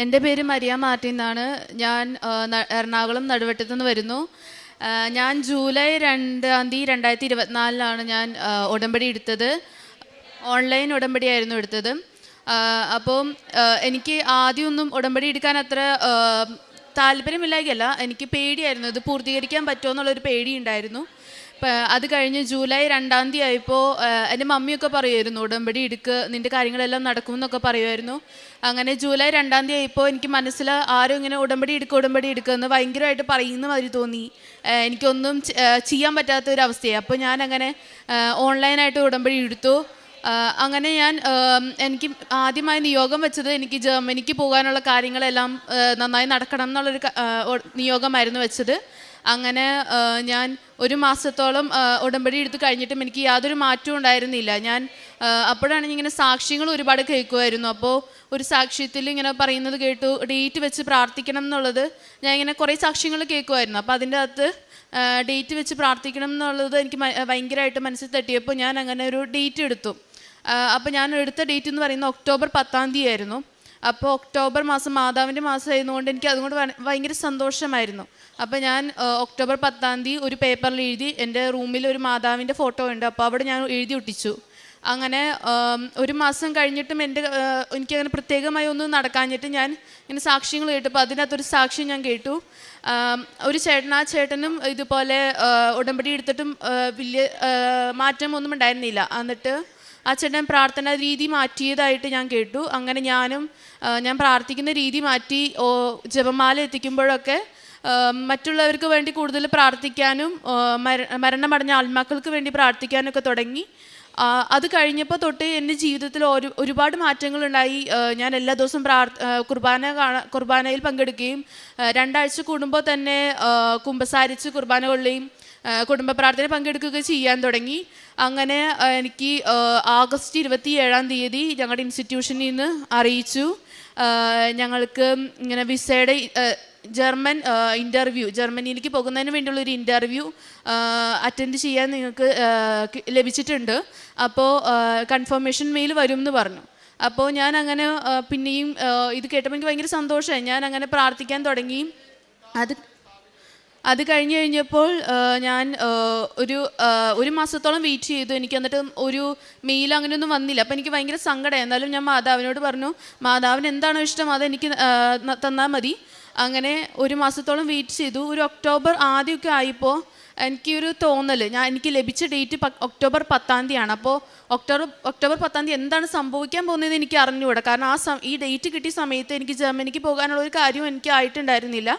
എന്റെ പേര് Maria Martin എന്നാണ്. ഞാൻ എറണാകുളം നടുവട്ടത്തു നിന്ന് വരുന്നു ഞാൻ ജൂലൈ രണ്ടാം തീയതി രണ്ടായിരത്തി ഇരുപത്തിനാലിലാണ് ഞാൻ ഉടമ്പടി എടുത്തത്. ഓൺലൈൻ ഉടമ്പടി ആയിരുന്നു എടുത്തത്. അപ്പോൾ എനിക്ക് ആദ്യമൊന്നും ഉടമ്പടി എടുക്കാൻ അത്ര ആ, എനിക്ക് പേടിയായിരുന്നു. ഇത് പൂർത്തീകരിക്കാൻ പറ്റുമോ എന്നുള്ളൊരു പേടി ഉണ്ടായിരുന്നു പ- അത് കഴിഞ്ഞ് ജൂലൈ രണ്ടാം തീയതി ആയപ്പോൾ എന്റെ മമ്മിയൊക്കെ പറയുമായിരുന്നു ഉടമ്പടി എടുക്ക് നിന്റെ കാര്യങ്ങളെല്ലാം നടക്കും എന്നൊക്കെ പറയുമായിരുന്നു അങ്ങനെ ജൂലൈ രണ്ടാം തീയതി ആയപ്പോൾ എനിക്ക് മനസ്സിൽ ആരും ഇങ്ങനെ ഉടമ്പടി എടുക്കുക ഉടമ്പടി എടുക്കുക എന്ന് ഭയങ്കരമായിട്ട് പറയുന്ന മാതിരി തോന്നി. എനിക്കൊന്നും ചെയ്യാൻ പറ്റാത്ത ഒരു അവസ്ഥയായി. അപ്പോൾ ഞാൻ അങ്ങനെ ഓൺലൈനായിട്ട് ഉടമ്പടി എടുത്തു. അങ്ങനെ ഞാൻ എനിക്ക് ആദ്യമായി നിയോഗം വെച്ചത് എനിക്ക് ജർമ്മനിക്ക് പോകാനുള്ള കാര്യങ്ങളെല്ലാം നന്നായി നടക്കണം എന്നുള്ളൊരു നിയോഗമായിരുന്നു വെച്ചത്. അങ്ങനെ ഞാൻ ഒരു മാസത്തോളം ഉടമ്പടി എടുത്ത് കഴിഞ്ഞിട്ടും എനിക്ക് യാതൊരു മാറ്റവും ഉണ്ടായിരുന്നില്ല. ഞാൻ അപ്പോഴാണ് ഇങ്ങനെ സാക്ഷ്യങ്ങൾ ഒരുപാട് കേൾക്കുമായിരുന്നു. അപ്പോൾ ഒരു സാക്ഷ്യത്തിൽ ഇങ്ങനെ പറയുന്നത് കേട്ടു ഡേറ്റ് വെച്ച് പ്രാർത്ഥിക്കണം എന്നുള്ളത് ഞാൻ ഇങ്ങനെ കുറേ സാക്ഷ്യങ്ങൾ കേൾക്കുമായിരുന്നു. അപ്പോൾ അതിന്റെ അകത്ത് ഡേറ്റ് വെച്ച് പ്രാർത്ഥിക്കണം എന്നുള്ളത് എനിക്ക് ഭയങ്കരമായിട്ട് മനസ്സിൽ തട്ടിയപ്പോൾ ഞാൻ അങ്ങനെ ഒരു ഡേറ്റ് എടുത്തു. അപ്പോൾ ഞാൻ എടുത്ത ഡേറ്റ് എന്ന് പറയുന്നത് ഒക്ടോബർ പത്താം തീയതി ആയിരുന്നു. അപ്പോൾ ഒക്ടോബർ മാസം മാതാവിന്റെ മാസം ആയതുകൊണ്ട് എനിക്ക് അതുകൊണ്ട് ഭയ- ഭയങ്കര സന്തോഷമായിരുന്നു. അപ്പോൾ ഞാൻ ഒക്ടോബർ പത്താം തീയതി ഒരു പേപ്പറിൽ എഴുതി എന്റെ റൂമിൽ ഒരു മാതാവിന്റെ ഫോട്ടോ ഉണ്ട്. അപ്പോൾ അവിടെ ഞാൻ എഴുതി ഒട്ടിച്ചു. അങ്ങനെ ഒരു മാസം കഴിഞ്ഞിട്ടും എന്റെ എനിക്കങ്ങനെ പ്രത്യേകമായി ഒന്നും നടക്കാഞ്ഞിട്ട് ഞാൻ ഇങ്ങനെ സാക്ഷ്യങ്ങൾ കേട്ടപ്പോൾ അതിനകത്തൊരു സാക്ഷ്യം ഞാൻ കേട്ടു. ഒരു ചേട്ടൻ ആ ചേട്ടനും ഇതുപോലെ ഉടമ്പടി എടുത്തിട്ടും വലിയ മാറ്റമൊന്നും ഉണ്ടായിരുന്നില്ല. എന്നിട്ട് ചേട്ടൻ പ്രാർത്ഥന രീതി മാറ്റിയതായിട്ട് ഞാൻ കേട്ടു. അങ്ങനെ ഞാനും ഞാൻ പ്രാർത്ഥിക്കുന്ന രീതി മാറ്റി ജപമാല എത്തിക്കുമ്പോഴൊക്കെ മറ്റുള്ളവർക്ക് വേണ്ടി കൂടുതൽ പ്രാർത്ഥിക്കാനും മര- മരണമടഞ്ഞ ആത്മാക്കൾക്ക് വേണ്ടി പ്രാർത്ഥിക്കാനൊക്കെ തുടങ്ങി. അത് കഴിഞ്ഞപ്പോൾ തൊട്ട് എന്റെ ജീവിതത്തിൽ ഒരു ഒരുപാട് മാറ്റങ്ങളുണ്ടായി. ഞാൻ എല്ലാ ദിവസവും പ്രാർത്ഥ കുർബാന കുർബാനയിൽ പങ്കെടുക്കുകയും രണ്ടാഴ്ച കൂടുമ്പോൾ തന്നെ കുമ്പസാരിച്ച് കുർബാന കൊള്ളുകയും കുടുംബ പ്രാർത്ഥന പങ്കെടുക്കുക ചെയ്യാൻ തുടങ്ങി. അങ്ങനെ എനിക്ക് ആഗസ്റ്റ് ഇരുപത്തി ഏഴാം തീയതി ഞങ്ങളുടെ ഇൻസ്റ്റിറ്റ്യൂഷനിൽ നിന്ന് അറിയിച്ചു. ഞങ്ങൾക്ക് ഇങ്ങനെ വിസയുടെ ജർമ്മൻ ഇന്റർവ്യൂ ജർമ്മനിയിലേക്ക് പോകുന്നതിന് വേണ്ടിയുള്ള ഒരു ഇന്റർവ്യൂ അറ്റൻഡ് ചെയ്യാൻ നിങ്ങൾക്ക് ലഭിച്ചിട്ടുണ്ട്. അപ്പോൾ കൺഫർമേഷൻ മെയിൽ വരും എന്ന് പറഞ്ഞു. അപ്പോൾ ഞാൻ അങ്ങനെ പിന്നെയും ഇത് കേട്ടപ്പോൾ എനിക്ക് ഭയങ്കര സന്തോഷമായി. ഞാൻ അങ്ങനെ പ്രാർത്ഥിക്കാൻ തുടങ്ങി. അത് അത് കഴിഞ്ഞ് കഴിഞ്ഞപ്പോൾ ഞാൻ ഒരു ഒരു മാസത്തോളം വെയിറ്റ് ചെയ്തു. എനിക്ക് എന്നിട്ട് ഒരു മെയിൽ അങ്ങനെയൊന്നും വന്നില്ല. അപ്പോൾ എനിക്ക് ഭയങ്കര സങ്കടം എന്നാലും ഞാൻ മാതാവിനോട് പറഞ്ഞു മാതാവിന് എന്താണോ ഇഷ്ടം അത് എനിക്ക് തന്നാൽ മതി. അങ്ങനെ ഒരു മാസത്തോളം വെയിറ്റ് ചെയ്തു. ഒരു ഒക്ടോബർ ആദ്യമൊക്കെ ആയപ്പോൾ എനിക്കൊരു തോന്നൽ ഞാൻ എനിക്ക് ലഭിച്ച ഡേറ്റ് ഒക്ടോബർ പത്താം തീയതിയാണ്. അപ്പോൾ ഒക്ടോബർ ഒക്ടോബർ പത്താം തീയതി എന്താണ് സംഭവിക്കാൻ പോകുന്നത് എനിക്ക് അറിഞ്ഞുകൂടാ. കാരണം ആ ഈ ഡേറ്റ് കിട്ടിയ സമയത്ത് എനിക്ക് ജർമ്മനിക്ക് പോകാനുള്ള ഒരു കാര്യവും എനിക്ക് ആയിട്ടുണ്ടായിരുന്നില്ല.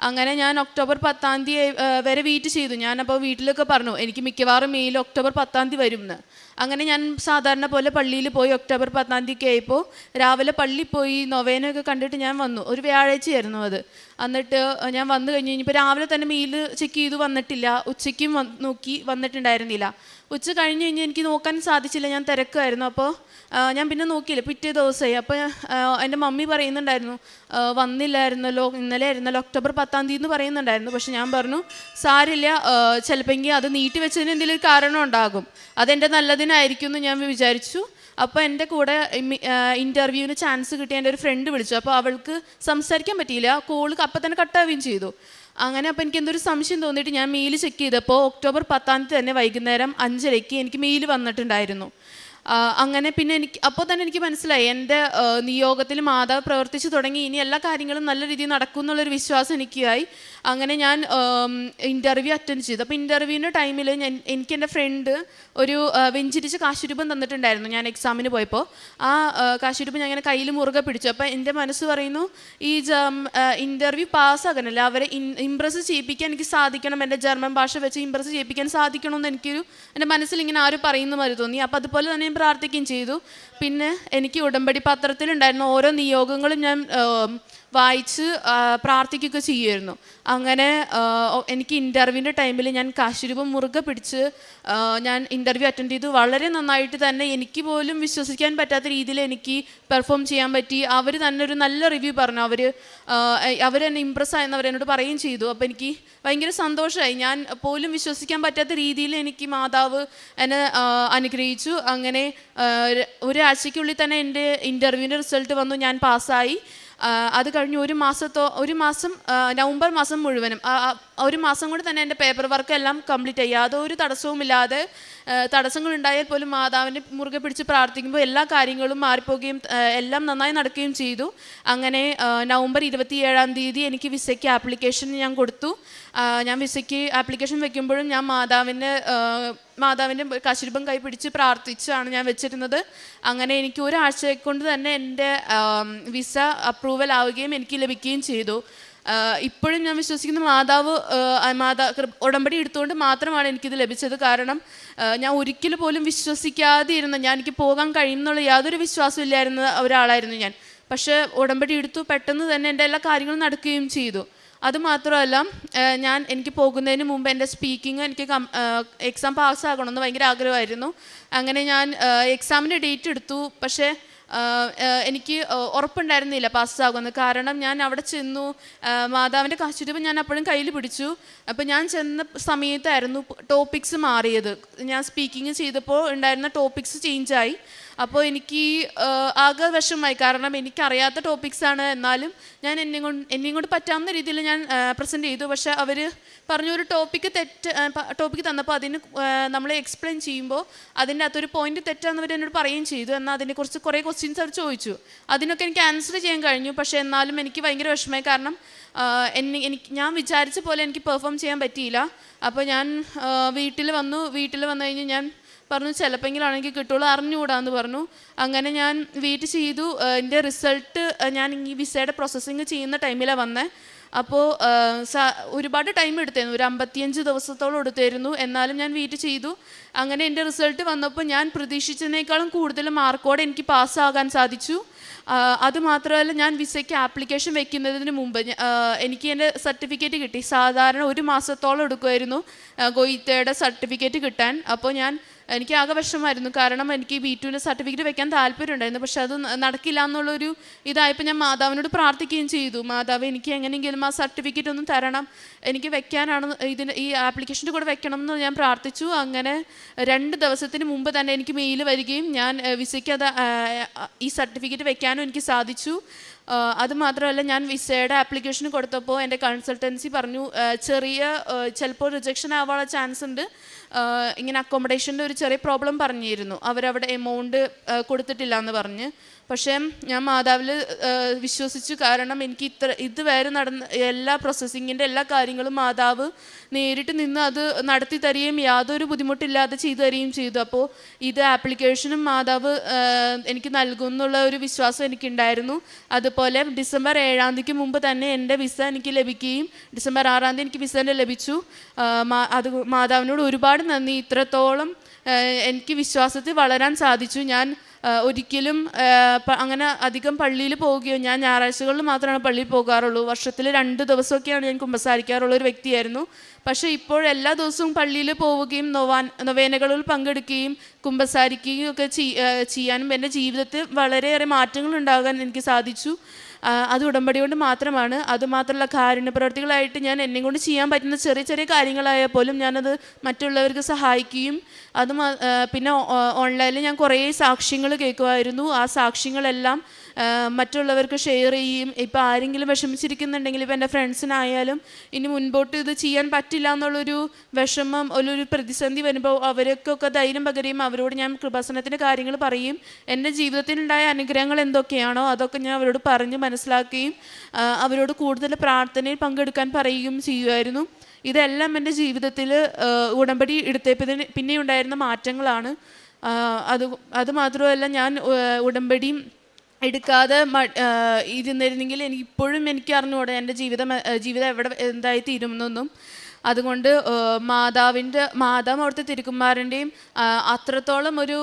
അങ്ങനെ ഞാൻ ഒക്ടോബർ പത്താം തീയതി വരെ വെയിറ്റ് ചെയ്തു. ഞാനപ്പോൾ വീട്ടിലൊക്കെ പറഞ്ഞു എനിക്ക് മിക്കവാറും മെയിൽ ഒക്ടോബർ പത്താം തീയതി വരും എന്ന് അങ്ങനെ ഞാൻ സാധാരണ പോലെ പള്ളിയിൽ പോയി ഒക്ടോബർ പത്താം തീയതി ആയപ്പോൾ രാവിലെ പള്ളിയിൽ പോയി നൊവേനൊക്കെ കണ്ടിട്ട് ഞാൻ വന്നു. ഒരു വ്യാഴാഴ്ചയായിരുന്നു അത്. എന്നിട്ട് ഞാൻ വന്നു കഴിഞ്ഞ് കഴിഞ്ഞപ്പോൾ രാവിലെ തന്നെ മെയിൽ ചെക്ക് ചെയ്തു വന്നിട്ടില്ല. ഉച്ചയ്ക്കും നോക്കി വന്നിട്ടുണ്ടായിരുന്നില്ല. ഉച്ച കഴിഞ്ഞ് കഴിഞ്ഞ് എനിക്ക് നോക്കാൻ സാധിച്ചില്ല. ഞാൻ തിരക്കായിരുന്നു അപ്പോൾ ഞാൻ പിന്നെ നോക്കിയില്ല. പിറ്റേ ദിവസമായി. അപ്പോൾ എന്റെ മമ്മി പറയുന്നുണ്ടായിരുന്നു വന്നില്ലായിരുന്നല്ലോ ഇന്നലെ ആയിരുന്നല്ലോ ഒക്ടോബർ പത്താം തീയതി എന്ന് പറയുന്നുണ്ടായിരുന്നു. പക്ഷെ ഞാൻ പറഞ്ഞു സാരില്ല ചിലപ്പോൾ അത് നീട്ടി വെച്ചതിന് എന്തെങ്കിലും കാരണം ഉണ്ടാകും. അതെന്റെ നല്ലതിനായിരിക്കും എന്ന് ഞാൻ വിചാരിച്ചു. അപ്പോൾ എന്റെ കൂടെ ഇന്റർവ്യൂവിന് ചാൻസ് കിട്ടിയ എന്റെ ഒരു ഫ്രണ്ട് വിളിച്ചു. അപ്പോൾ അവൾക്ക് സംസാരിക്കാൻ പറ്റിയില്ല. കോൾ അപ്പം തന്നെ കട്ടാവുകയും ചെയ്തു. അങ്ങനെ അപ്പോൾ എനിക്ക് എന്തൊരു സംശയം തോന്നിയിട്ട് ഞാൻ മെയിൽ ചെക്ക് ചെയ്തപ്പോൾ ഒക്ടോബർ പത്താം തീയതി തന്നെ വൈകുന്നേരം അഞ്ചരയ്ക്ക് എനിക്ക് മെയിൽ വന്നിട്ടുണ്ടായിരുന്നു. അങ്ങനെ പിന്നെ എനിക്ക് അപ്പോൾ തന്നെ എനിക്ക് മനസ്സിലായി. എന്റെ നിയോഗത്തിൽ മാതാവ് പ്രവർത്തിച്ചു തുടങ്ങി. ഇനി എല്ലാ കാര്യങ്ങളും നല്ല രീതിയിൽ നടക്കും എന്നുള്ളൊരു വിശ്വാസം എനിക്കായി. അങ്ങനെ ഞാൻ ഇന്റർവ്യൂ അറ്റൻഡ് ചെയ്തു. അപ്പോൾ ഇന്റർവ്യൂവിന്റെ ടൈമിൽ ഞാൻ എനിക്ക് എന്റെ ഫ്രണ്ട് ഒരു വെഞ്ചിരിച്ച് കാശുരൂപം തന്നിട്ടുണ്ടായിരുന്നു ഞാൻ എക്സാമിന് പോയപ്പോൾ ആ കാശുരൂപം ഞാൻ ഇങ്ങനെ കയ്യിൽ മുറുകെ പിടിച്ചു. അപ്പോൾ എന്റെ മനസ്സ് പറയുന്നു ഈ ഇന്റർവ്യൂ പാസ്സാകണമല്ലോ അവരെ ഇംപ്രസ് ചെയ്യിപ്പിക്കാൻ എനിക്ക് സാധിക്കണം. എന്റെ ജർമ്മൻ ഭാഷ വെച്ച് ഇംപ്രസ് ചെയ്യിപ്പിക്കാൻ സാധിക്കണമെന്ന് എനിക്കൊരു എന്റെ മനസ്സിൽ ഇങ്ങനെ ആരും പറയുന്ന മാതിരി തോന്നി. അപ്പോൾ അതുപോലെ തന്നെ ഞാൻ പ്രാർത്ഥിക്കുകയും ചെയ്തു. പിന്നെ എനിക്ക് ഉടമ്പടി പത്രത്തിലുണ്ടായിരുന്ന ഓരോ നിയോഗങ്ങളും ഞാൻ വായിച്ച് പ്രാർത്ഥിക്കുകയൊക്കെ ചെയ്യുമായിരുന്നു. അങ്ങനെ എനിക്ക് ഇന്റർവ്യൂവിന്റെ ടൈമിൽ ഞാൻ കാശിരൂപം മുറുകെ പിടിച്ച് ഞാൻ ഇന്റർവ്യൂ അറ്റൻഡ് ചെയ്തു. വളരെ നന്നായിട്ട് തന്നെ എനിക്ക് പോലും വിശ്വസിക്കാൻ പറ്റാത്ത രീതിയിൽ എനിക്ക് പെർഫോം ചെയ്യാൻ പറ്റി. അവർ തന്നെ ഒരു നല്ല റിവ്യൂ പറഞ്ഞു. അവർ അവർ എന്നെ ഇമ്പ്രസ് ആയെന്ന് അവർ എന്നോട് പറയുകയും ചെയ്തു. അപ്പോൾ എനിക്ക് ഭയങ്കര സന്തോഷമായി. ഞാൻ പോലും വിശ്വസിക്കാൻ പറ്റാത്ത രീതിയിൽ എനിക്ക് മാതാവ് എന്നെ അനുഗ്രഹിച്ചു. അങ്ങനെ ഒരാഴ്ചയ്ക്കുള്ളിൽ തന്നെ എന്റെ ഇന്റർവ്യൂവിന്റെ റിസൾട്ട് വന്നു. ഞാൻ പാസ്സായി. അത് കഴിഞ്ഞ് ഒരു മാസത്തോ ഒരു മാസം നവംബർ മാസം മുഴുവനും ഒരു മാസം കൊണ്ട് തന്നെ എന്റെ പേപ്പർ വർക്ക് എല്ലാം കംപ്ലീറ്റ് ആയി. യാതൊരു തടസ്സവുമില്ലാതെ തടസ്സങ്ങളുണ്ടായാൽ പോലും മാതാവിനെ മുറുകെ പിടിച്ച് പ്രാർത്ഥിക്കുമ്പോൾ എല്ലാ കാര്യങ്ങളും മാറിപ്പോകുകയും എല്ലാം നന്നായി നടക്കുകയും ചെയ്തു. അങ്ങനെ നവംബർ ഇരുപത്തി ഏഴാം തീയതി എനിക്ക് വിസയ്ക്ക് ആപ്ലിക്കേഷൻ ഞാൻ കൊടുത്തു. ഞാൻ വിസയ്ക്ക് ആപ്ലിക്കേഷൻ വെക്കുമ്പോഴും ഞാൻ മാതാവിന്റെ മാതാവിന്റെ കശുരൂപം കൈ പിടിച്ച് പ്രാർത്ഥിച്ചാണ് ഞാൻ വെച്ചിരുന്നത്. അങ്ങനെ എനിക്ക് ഒരാഴ്ച കൊണ്ട് തന്നെ എന്റെ വിസ അപ്രൂവൽ ആവുകയും എനിക്ക് ലഭിക്കുകയും ചെയ്തു. ഇപ്പോഴും ഞാൻ വിശ്വസിക്കുന്ന മാതാവ് മാതാ ഉടമ്പടി എടുത്തുകൊണ്ട് മാത്രമാണ് എനിക്കിത് ലഭിച്ചത്. കാരണം ഞാൻ ഒരിക്കലും പോലും വിശ്വസിക്കാതെ ഇരുന്ന ഞാൻ എനിക്ക് പോകാൻ കഴിയുന്നുള്ള യാതൊരു വിശ്വാസവും ഇല്ലായിരുന്ന ഒരാളായിരുന്നു ഞാൻ. പക്ഷേ ഉടമ്പടി എടുത്തു പെട്ടെന്ന് തന്നെ എന്റെ എല്ലാ കാര്യങ്ങളും നടക്കുകയും ചെയ്തു. അതുമാത്രമല്ല ഞാൻ എനിക്ക് പോകുന്നതിന് മുമ്പ് എന്റെ സ്പീക്കിംഗ് എനിക്ക് എക്സാം പാസ്സാകണമെന്ന് ഭയങ്കര ആഗ്രഹമായിരുന്നു. അങ്ങനെ ഞാൻ എക്സാമിന്റെ ഡേറ്റ് എടുത്തു. പക്ഷേ എനിക്ക് ഉറപ്പുണ്ടായിരുന്നില്ല പാസ്സാകുമെന്ന് കാരണം ഞാൻ അവിടെ ചെന്നു മാതാവിന്റെ കാശുരൂപം ഞാൻ അപ്പോഴും കയ്യിൽ പിടിച്ചു. അപ്പോൾ ഞാൻ ചെന്ന സമയത്തായിരുന്നു ടോപ്പിക്സ് മാറിയത്. ഞാൻ സ്പീക്കിംഗ് ചെയ്തപ്പോൾ ഉണ്ടായിരുന്ന ടോപ്പിക്സ് ചേഞ്ചായി അപ്പോൾ എനിക്ക് ആകെ വിഷമമായി. കാരണം എനിക്കറിയാത്ത ടോപ്പിക്സാണ് എന്നാലും ഞാൻ എന്നെ കൊണ്ട് എന്നെയും കൊണ്ട് പറ്റാവുന്ന രീതിയിൽ ഞാൻ പ്രസന്റ് ചെയ്തു. പക്ഷേ അവർ പറഞ്ഞു ഒരു ടോപ്പിക്ക് തെറ്റ് ടോപ്പിക്ക് തന്നപ്പോൾ അതിന് നമ്മൾ എക്സ്പ്ലെയിൻ ചെയ്യുമ്പോൾ അതിന്റെ അകത്തൊരു പോയിന്റ് അവർ എന്നോട് പറയുകയും ചെയ്തു. എന്നാൽ അതിനെക്കുറിച്ച് കുറേ ക്വസ്റ്റ്യൻസ് അവർ ചോദിച്ചു. അതിനൊക്കെ എനിക്ക് ആൻസർ ചെയ്യാൻ കഴിഞ്ഞു. പക്ഷേ എന്നാലും എനിക്ക് ഭയങ്കര വിഷമമായി. കാരണം എന്നെ എനിക്ക് ഞാൻ വിചാരിച്ച പോലെ എനിക്ക് പെർഫോം ചെയ്യാൻ പറ്റിയില്ല. അപ്പോൾ ഞാൻ വീട്ടിൽ വന്നു. വീട്ടിൽ വന്നു കഴിഞ്ഞ് ഞാൻ പറഞ്ഞു ചിലപ്പോഴെങ്കിലാണെങ്കിൽ കിട്ടുള്ളൂ അറിഞ്ഞുകൂടാന്ന് പറഞ്ഞു. അങ്ങനെ ഞാൻ വെയിറ്റ് ചെയ്തു. എന്റെ റിസൾട്ട് ഞാൻ ഈ വിസയുടെ പ്രോസസ്സിങ് ചെയ്യുന്ന ടൈമിലാണ് വന്നത് അപ്പോൾ ഒരുപാട് ടൈം എടുത്തായിരുന്നു. ഒരു അമ്പത്തിയഞ്ച് ദിവസത്തോളം എടുത്തായിരുന്നു. എന്നാലും ഞാൻ വെയിറ്റ് ചെയ്തു. അങ്ങനെ എന്റെ റിസൾട്ട് വന്നപ്പോൾ ഞാൻ പ്രതീക്ഷിച്ചതിനേക്കാളും കൂടുതൽ മാർക്കോടെ എനിക്ക് പാസ്സാകാൻ സാധിച്ചു. അതുമാത്രമല്ല ഞാൻ വിസയ്ക്ക് ആപ്ലിക്കേഷൻ വെക്കുന്നതിന് മുമ്പ് എനിക്ക് എന്റെ സർട്ടിഫിക്കറ്റ് കിട്ടി. സാധാരണ ഒരു മാസത്തോളം എടുക്കുമായിരുന്നു ഗോയിത്തയുടെ സർട്ടിഫിക്കറ്റ് കിട്ടാൻ. അപ്പോൾ ഞാൻ എനിക്ക് ആകെ വിഷമമായിരുന്നു. കാരണം എനിക്ക് ബി ടുവിന്റെ സർട്ടിഫിക്കറ്റ് വെക്കാൻ താല്പര്യമുണ്ടായിരുന്നു. പക്ഷെ അത് നടക്കില്ല എന്നുള്ളൊരു ഇതായപ്പോൾ ഞാൻ മാതാവിനോട് പ്രാർത്ഥിക്കുകയും ചെയ്തു. മാതാവ് എനിക്ക് എങ്ങനെയെങ്കിലും ആ സർട്ടിഫിക്കറ്റ് ഒന്ന് തരണം. എനിക്ക് വെക്കാനാണ് ഇതിന് ഈ ആപ്ലിക്കേഷന്റെ കൂടെ വെക്കണം എന്ന് ഞാൻ പ്രാർത്ഥിച്ചു. അങ്ങനെ രണ്ട് ദിവസത്തിന് മുമ്പ് തന്നെ എനിക്ക് മെയിൽ വരികയും ഞാൻ വിസയ്ക്ക് അത് ഈ സർട്ടിഫിക്കറ്റ് വെക്കാനും എനിക്ക് സാധിച്ചു. അതുമാത്രമല്ല ഞാൻ വിസയുടെ ആപ്ലിക്കേഷൻ കൊടുത്തപ്പോൾ എന്റെ കൺസൾട്ടൻസി പറഞ്ഞു ചെറിയ ചിലപ്പോൾ റിജക്ഷൻ ആവാനുള്ള ചാൻസ് ഉണ്ട് ഇങ്ങനെ അക്കോമഡേഷന്റെ ഒരു ചെറിയ പ്രോബ്ലം പറഞ്ഞിരുന്നു. അവരവിടെ എമൗണ്ട് കൊടുത്തിട്ടില്ല എന്ന് പറഞ്ഞ്. പക്ഷേ ഞാൻ മാതാവിൽ വിശ്വസിച്ചു. കാരണം എനിക്ക് ഇത്ര ഇതുവരെ നടന്ന എല്ലാ പ്രോസസ്സിങ്ങിന്റെ എല്ലാ കാര്യങ്ങളും മാതാവ് നേരിട്ട് നിന്ന് അത് നടത്തി തരികയും യാതൊരു ബുദ്ധിമുട്ടില്ലാതെ ചെയ്തു തരികയും ചെയ്തു. അപ്പോൾ ഇത് ആപ്ലിക്കേഷനും മാതാവ് എനിക്ക് നൽകും എന്നുള്ള ഒരു വിശ്വാസം എനിക്കുണ്ടായിരുന്നു. അതുപോലെ ഡിസംബർ ഏഴാം തീയതിക്ക് മുമ്പ് തന്നെ എന്റെ വിസ എനിക്ക് ലഭിക്കുകയും ഡിസംബർ ആറാം തീയതി എനിക്ക് വിസ ലഭിച്ചു. അത് മാതാവിനോട് ഒരുപാട് നന്ദി. ഇത്രത്തോളം എനിക്ക് വിശ്വാസത്തിൽ വളരാൻ സാധിച്ചു. ഞാൻ ഒരിക്കലും അങ്ങനെ അധികം പള്ളിയിൽ പോവുകയോ ഞാൻ ഞായറാഴ്ചകളിൽ മാത്രമാണ് പള്ളിയിൽ പോകാറുള്ളൂ. വർഷത്തിൽ രണ്ട് ദിവസമൊക്കെയാണ് ഞാൻ കുമ്പസാരിക്കാറുള്ള ഒരു വ്യക്തിയായിരുന്നു. പക്ഷേ ഇപ്പോൾ എല്ലാ ദിവസവും പള്ളിയിൽ പോവുകയും നൊവാൻ നൊവേനകളിൽ പങ്കെടുക്കുകയും കുമ്പസാരിക്കുകയും ഒക്കെ ചെയ്യാനും എന്റെ ജീവിതത്തിൽ വളരെയേറെ മാറ്റങ്ങൾ ഉണ്ടാകാൻ എനിക്ക് സാധിച്ചു. അത് ഉടമ്പടി കൊണ്ട് മാത്രമാണ്. അതുമാത്രമല്ല കാരുണ്യ പ്രവർത്തികളായിട്ട് ഞാൻ എന്നെ കൊണ്ട് ചെയ്യാൻ പറ്റുന്ന ചെറിയ ചെറിയ കാര്യങ്ങളായാൽ പോലും ഞാനത് മറ്റുള്ളവർക്ക് സഹായിക്കുകയും അത് പിന്നെ ഓൺലൈനിൽ ഞാൻ കുറേ സാക്ഷ്യങ്ങൾ കേൾക്കുമായിരുന്നു. ആ സാക്ഷ്യങ്ങളെല്ലാം മറ്റുള്ളവർക്ക് ഷെയർ ചെയ്യും. ഇപ്പോൾ ആരെങ്കിലും വിഷമിച്ചിരിക്കുന്നുണ്ടെങ്കിൽ ഇപ്പോൾ എന്റെ ഫ്രണ്ട്സിനായാലും ഇനി മുൻപോട്ട് ഇത് ചെയ്യാൻ പറ്റില്ല എന്നുള്ളൊരു വിഷമം ഒരു പ്രതിസന്ധി വരുമ്പോൾ അവർക്കൊക്കെ ധൈര്യം പകരുകയും അവരോട് ഞാൻ കൃപാസനത്തിന്റെ കാര്യങ്ങൾ പറയും. എന്റെ ജീവിതത്തിലുണ്ടായ അനുഗ്രഹങ്ങൾ എന്തൊക്കെയാണോ അതൊക്കെ ഞാൻ അവരോട് പറഞ്ഞ് മനസ്സിലാക്കുകയും അവരോട് കൂടുതൽ പ്രാർത്ഥനയിൽ പങ്കെടുക്കാൻ പറയുകയും ചെയ്യുമായിരുന്നു. ഇതെല്ലാം എന്റെ ജീവിതത്തിൽ ഉടമ്പടി എടുത്തതിന് പിന്നെ ഉണ്ടായിരുന്ന മാറ്റങ്ങളാണ് അത് അതുമാത്രമല്ല ഞാൻ ആ, ഉടമ്പടി എടുക്കാതെ ഇരുന്നിരുന്നെങ്കിൽ എനിക്ക് ഇപ്പോഴും എനിക്ക് അറിഞ്ഞുകൂടെ എന്റെ ജീവിതം ജീവിതം എവിടെ എന്തായി തീരുമെന്നൊന്നും അതുകൊണ്ട് മാതാവിന്റെ മാതാവ് അവിടുത്തെ തിരുക്കുമാരന്റെയും അത്രത്തോളം ഒരു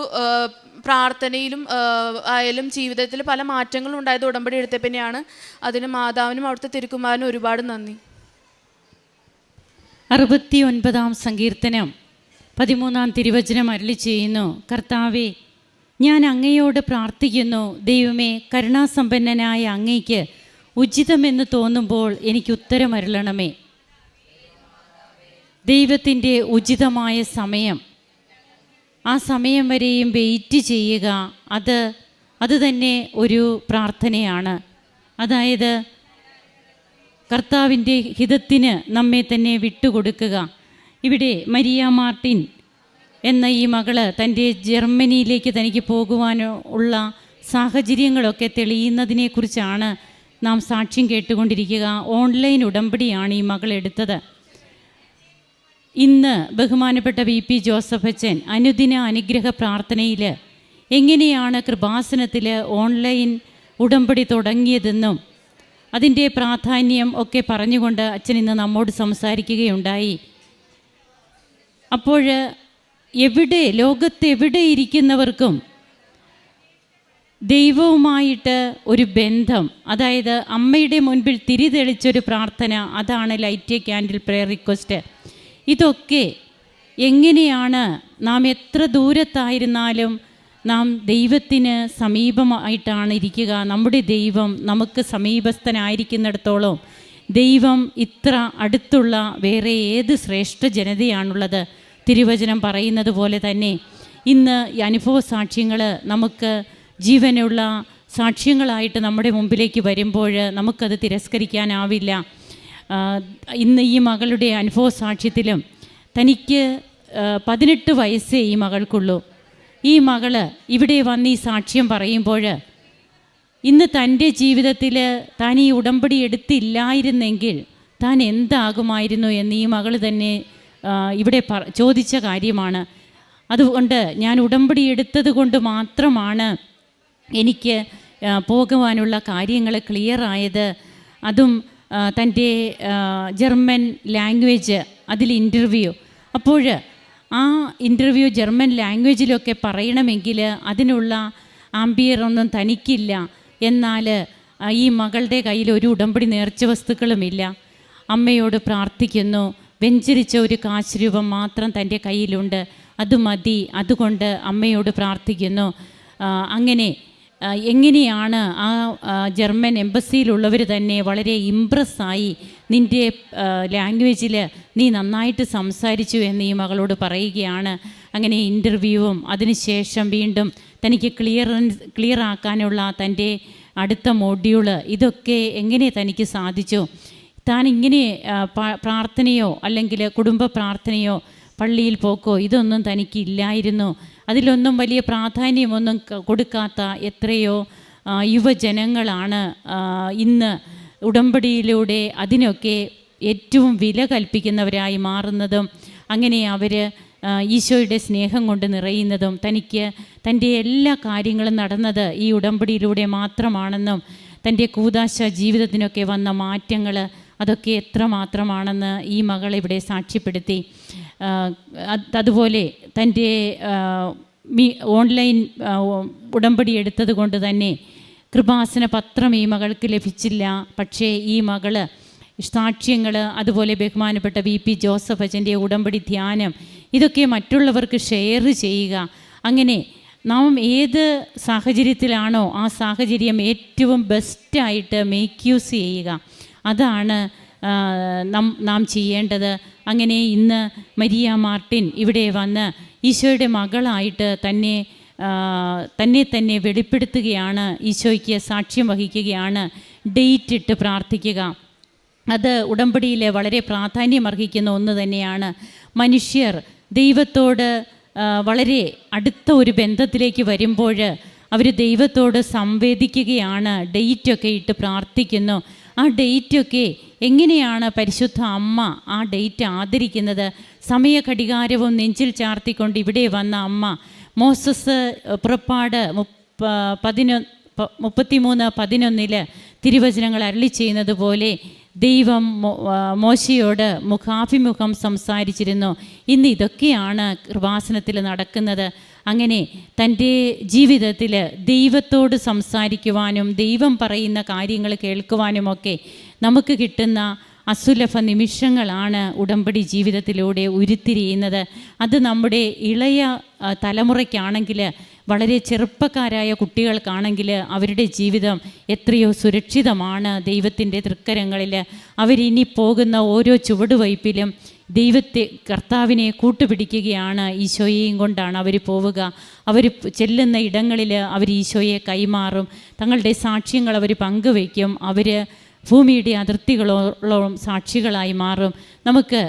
പ്രാർത്ഥനയിലും ആയാലും ജീവിതത്തിൽ പല മാറ്റങ്ങളും ഉണ്ടായത് ഉടമ്പടി എടുത്ത പിന്നെയാണ് അതിന് മാതാവിനും അവിടുത്തെ തിരുക്കുമാരനും ഒരുപാട് നന്ദി. അറുപത്തി ഒൻപതാം സങ്കീർത്തനം പതിമൂന്നാം തിരുവചനം അരളി ചെയ്യുന്നു. കർത്താവെ ഞാൻ അങ്ങയോട് പ്രാർത്ഥിക്കുന്നു. ദൈവമേ കരുണാസമ്പന്നനായ അങ്ങയ്ക്ക് ഉചിതമെന്ന് തോന്നുമ്പോൾ എനിക്ക് ഉത്തരമരുളണമേ ദൈവത്തിന്റെ ഉചിതമായ സമയം. ആ സമയം വരെയും വെയിറ്റ് ചെയ്യുക. അത് അത് തന്നെ ഒരു പ്രാർത്ഥനയാണ്. അതായത് കർത്താവിന്റെ ഹിതത്തിന് നമ്മെ തന്നെ വിട്ടുകൊടുക്കുക. ഇവിടെ മരിയ മാർട്ടിൻ എന്ന ഈ മകൾ തന്റെ ജർമ്മനിയിലേക്ക് തനിക്ക് പോകുവാനോ ഉള്ള സാഹചര്യങ്ങളൊക്കെ തെളിയുന്നതിനെക്കുറിച്ചാണ് നാം സാക്ഷ്യം കേട്ടുകൊണ്ടിരിക്കുക. ഓൺലൈൻ ഉടമ്പടിയാണ് ഈ മകൾ എടുത്തത്. ഇന്ന് ബഹുമാനപ്പെട്ട വി പി ജോസഫ് അച്ഛൻ അനുദിന അനുഗ്രഹ പ്രാർത്ഥനയിൽ എങ്ങനെയാണ് കൃപാസനത്തിൽ ഓൺലൈൻ ഉടമ്പടി തുടങ്ങിയതെന്നും അതിന്റെ പ്രാധാന്യം ഒക്കെ പറഞ്ഞുകൊണ്ട് അച്ഛൻ ഇന്ന് നമ്മോട് സംസാരിക്കുകയുണ്ടായി. അപ്പോൾ എവിടെ ലോകത്ത് എവിടെ ഇരിക്കുന്നവർക്കും ദൈവവുമായിട്ട് ഒരു ബന്ധം അതായത് അമ്മയുടെ മുൻപിൽ തിരിതെളിച്ചൊരു പ്രാർത്ഥന അതാണ് light a candle prayer request. ഇതൊക്കെ എങ്ങനെയാണ് നാം എത്ര ദൂരത്തായിരുന്നാലും നാം ദൈവത്തിന് സമീപമായിട്ടാണ് ഇരിക്കുക. നമ്മുടെ ദൈവം നമുക്ക് സമീപസ്ഥനായിരിക്കുന്നിടത്തോളം ദൈവം ഇത്ര അടുത്തുള്ള വേറെ ഏത് ശ്രേഷ്ഠ ജനതയാണുള്ളത്? തിരുവചനം പറയുന്നത് പോലെ തന്നെ ഇന്ന് ഈ അനുഭവ സാക്ഷ്യങ്ങൾ നമുക്ക് ജീവനുള്ള സാക്ഷ്യങ്ങളായിട്ട് നമ്മുടെ മുമ്പിലേക്ക് വരുമ്പോൾ നമുക്കത് തിരസ്കരിക്കാനാവില്ല. ഇന്ന് ഈ മകളുടെ അനുഭവ സാക്ഷ്യത്തിലും തനിക്ക് പതിനെട്ട് വയസ്സേ ഈ മകൾക്കുള്ളൂ. ഈ മകൾ ഇവിടെ വന്ന് ഈ സാക്ഷ്യം പറയുമ്പോൾ ഇന്ന് തന്റെ ജീവിതത്തിൽ താൻ ഈ ഉടമ്പടി എടുത്തില്ലായിരുന്നെങ്കിൽ താൻ എന്താകുമായിരുന്നു എന്ന് ഈ മകൾ തന്നെ ഇവിടെ ചോദിച്ച കാര്യമാണ്. അതുകൊണ്ട് ഞാൻ ഉടമ്പടി എടുത്തത് കൊണ്ട് മാത്രമാണ് എനിക്ക് പോകുവാനുള്ള കാര്യങ്ങൾ ക്ലിയർ ആയത്. അതും തന്റെ ജർമ്മൻ ലാംഗ്വേജ് അതിൽ ഇന്റർവ്യൂ അപ്പോൾ ആ ഇന്റർവ്യൂ ജർമ്മൻ ലാംഗ്വേജിലൊക്കെ പറയണമെങ്കിൽ അതിനുള്ള ആംബിയർ ഒന്നും തനിക്കില്ല. എന്നാൽ ഈ മകളുടെ കയ്യിൽ ഒരു ഉടമ്പടി നേർച്ച വസ്തുക്കളുമില്ല. അമ്മയോട് പ്രാർത്ഥിക്കുന്നു. വെഞ്ചരിച്ച ഒരു കാശ് മാത്രം തന്റെ കയ്യിലുണ്ട്. അത് മതി. അതുകൊണ്ട് അമ്മയോട് പ്രാർത്ഥിക്കുന്നു. അങ്ങനെ എങ്ങനെയാണ് ആ, ജർമ്മൻ എംബസിയിലുള്ളവർ തന്നെ വളരെ ഇമ്പ്രസ്സായി നിന്റെ ലാംഗ്വേജിൽ നീ നന്നായിട്ട് സംസാരിച്ചു എന്ന് ഈ മകളോട് പറയുകയാണ്. അങ്ങനെ ഇന്റർവ്യൂവും അതിനുശേഷം വീണ്ടും തനിക്ക് ക്ലിയറൻസ് ക്ലിയർ ആക്കാനുള്ള തന്റെ അടുത്ത മോഡ്യൂൾ ഇതൊക്കെ എങ്ങനെ തനിക്ക് സാധിച്ചു? താൻ ഇങ്ങനെ പ്രാർത്ഥനയോ അല്ലെങ്കിൽ കുടുംബ പ്രാർത്ഥനയോ പള്ളിയിൽ പോക്കോ ഇതൊന്നും തനിക്ക് ഇല്ലായിരുന്നു അതിലൊന്നും വലിയ പ്രാധാന്യമൊന്നും കൊടുക്കാത്ത എത്രയോ യുവജനങ്ങളാണ് ഇന്ന് ഉടമ്പടിയിലൂടെ അതിനൊക്കെ ഏറ്റവും വില കൽപ്പിക്കുന്നവരായി മാറുന്നതും അങ്ങനെ അവർ ഈശോയുടെ സ്നേഹം കൊണ്ട് നിറയുന്നതും തനിക്ക് തന്റെ എല്ലാ കാര്യങ്ങളും നടന്നത് ഈ ഉടമ്പടിയിലൂടെ മാത്രമാണെന്നും തന്റെ കൂതാശ ജീവിതത്തിനൊക്കെ വന്ന മാറ്റങ്ങൾ അതൊക്കെ എത്ര മാത്രമാണെന്ന് ഈ മകൾ ഇവിടെ സാക്ഷ്യപ്പെടുത്തി. അതുപോലെ തന്റെ മീ ഓൺലൈൻ ഉടമ്പടി എടുത്തത് കൊണ്ട് തന്നെ കൃപാസന പത്രം ഈ മകൾക്ക് ലഭിച്ചില്ല. പക്ഷേ ഈ മകൾ സാക്ഷ്യങ്ങൾ അതുപോലെ ബഹുമാനപ്പെട്ട വി പി ജോസഫ് അച്ഛന്റെ ഉടമ്പടി ധ്യാനം ഇതൊക്കെ മറ്റുള്ളവർക്ക് ഷെയർ ചെയ്യുക. അങ്ങനെ നാം ഏത് സാഹചര്യത്തിലാണോ ആ സാഹചര്യം ഏറ്റവും ബെസ്റ്റായിട്ട് മേക്ക് യൂസ് ചെയ്യുക. അതാണ് നം നാം ചെയ്യേണ്ടത്. അങ്ങനെ ഇന്ന് മരിയ മാർട്ടിൻ ഇവിടെ വന്ന് ഈശോയുടെ മകളായിട്ട് തന്നെ തന്നെ തന്നെ വെളിപ്പെടുത്തുകയാണ് ഈശോയ്ക്ക് സാക്ഷ്യം വഹിക്കുകയാണ് ഡേറ്റ് ഇട്ട് പ്രാർത്ഥിക്കുക. അത് ഉടമ്പടിയിൽ വളരെ പ്രാധാന്യമർഹിക്കുന്ന ഒന്ന് തന്നെയാണ്. മനുഷ്യർ ദൈവത്തോട് വളരെ അടുത്ത ഒരു ബന്ധത്തിലേക്ക് വരുമ്പോൾ അവർ ദൈവത്തോട് സംവേദിക്കുകയാണ് ഡേറ്റൊക്കെ ഇട്ട് പ്രാർത്ഥിക്കുന്നു. ആ ഡേറ്റൊക്കെ എങ്ങനെയാണ് പരിശുദ്ധ അമ്മ ആ ഡേറ്റ് ആദരിക്കുന്നത്? സമയഘടികാരവും നെഞ്ചിൽ ചാർത്തിക്കൊണ്ട് ഇവിടെ വന്ന അമ്മ മോസസ് പുറപ്പാട് മുപ്പ പതിനൊ പ- മുപ്പത്തിമൂന്ന് പതിനൊന്നിൽ തിരുവചനങ്ങൾ അരളി ചെയ്യുന്നത് പോലെ ദൈവം മോശയോട് മുഖാഭിമുഖം സംസാരിച്ചിരുന്നു. ഇന്ന് ഇതൊക്കെയാണ് കൃപാസനത്തിൽ നടക്കുന്നത്. അങ്ങനെ തന്റെ ജീവിതത്തിൽ ദൈവത്തോട് സംസാരിക്കുവാനും ദൈവം പറയുന്ന കാര്യങ്ങൾ കേൾക്കുവാനുമൊക്കെ നമുക്ക് കിട്ടുന്ന അസുലഭ നിമിഷങ്ങളാണ് ഉടമ്പടി ജീവിതത്തിലൂടെ ഉരുത്തിരിയുന്നത്. അത് നമ്മുടെ ഇളയ തലമുറയ്ക്കാണെങ്കിൽ വളരെ ചെറുപ്പക്കാരായ കുട്ടികൾക്കാണെങ്കിൽ അവരുടെ ജീവിതം എത്രയോ സുരക്ഷിതമാണ് ദൈവത്തിന്റെ തൃക്കരങ്ങളിൽ. അവരിനി പോകുന്ന ഓരോ ചുവടുവയ്പ്പിലും ദൈവത്തെ കർത്താവിനെ കൂട്ടുപിടിക്കുകയാണ് ഈശോയെയും കൊണ്ടാണ് അവർ പോവുക. അവർ ചെല്ലുന്ന ഇടങ്ങളിൽ അവർ ഈശോയെ കൈമാറും. തങ്ങളുടെ സാക്ഷ്യങ്ങൾ അവർ പങ്കുവയ്ക്കും. അവർ ഭൂമിയുടെ അതിർത്തികളോളം സാക്ഷികളായി മാറും. നമുക്ക്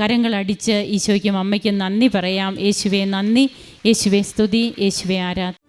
കരങ്ങൾ അടിച്ച് ഈശോയ്ക്കും അമ്മയ്ക്കും നന്ദി പറയാം. യേശുവെ നന്ദി. യേശുവെ സ്തുതി. യേശുവെ ആരാധന.